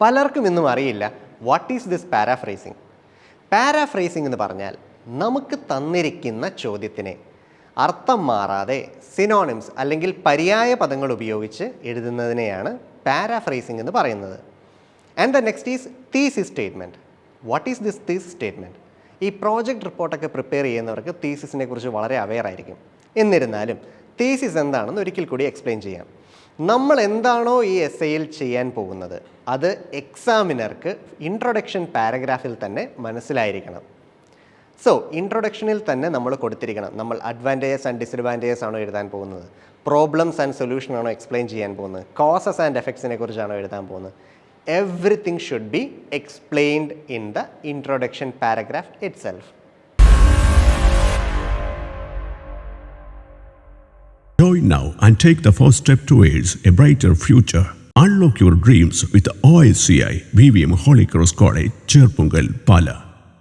പലർക്കും ഇന്നും അറിയില്ല what is this paraphrasing paraphrasing എന്ന് പറഞ്ഞാൽ നമുക്ക് തന്നിരിക്കുന്ന ചോദ്യത്തിനെ അർത്ഥം മാറാതെ സിനോണിംസ് അല്ലെങ്കിൽ പര്യായ പദങ്ങൾ ഉപയോഗിച്ച് എഴുതുന്നതിനെയാണ് പാരാഫ്രേസിംഗ് എന്ന് പറയുന്നത്. And the next is thesis statement what is this thesis statement ഈ പ്രോജക്റ്റ് റിപ്പോർട്ടൊക്കെ പ്രിപ്പയർ ചെയ്യുന്നവർക്ക് തീസിസിനെ കുറിച്ച് വളരെ അവെയർ ആയിരിക്കും. എന്നിരുന്നാലും തീസിസ് എന്താണെന്ന് ഒരിക്കൽ കൂടി എക്സ്പ്ലെയിൻ ചെയ്യാം. നമ്മൾ എന്താണോ ഈ എസ് എയിൽ ചെയ്യാൻ പോകുന്നത് അത് എക്സാമിനർക്ക് ഇൻട്രൊഡക്ഷൻ പാരഗ്രാഫിൽ തന്നെ മനസ്സിലായിരിക്കണം. സോ ഇൻട്രൊഡക്ഷനിൽ തന്നെ നമ്മൾ കൊടുത്തിരിക്കണം. നമ്മൾ അഡ്വാന്റേജസ് ആൻഡ് ഡിസഡ്വാന്റേജസ് ആണോ എഴുതാൻ പോകുന്നത്? പ്രോബ്ലംസ് ആൻഡ് സൊല്യൂഷൻ ആണോ എക്സ്പ്ലെയിൻ ചെയ്യാൻ പോകുന്നത്? കോസസ് ആൻഡ് എഫക്ട്സിനെ കുറിച്ചാണോ എഴുതാൻ പോകുന്നത്? Everything should be explained in the introduction paragraph itself Join now and take the first step towards a brighter future. Unlock your dreams with OSCI VVM Holy Cross College, Cherpungal, Pala.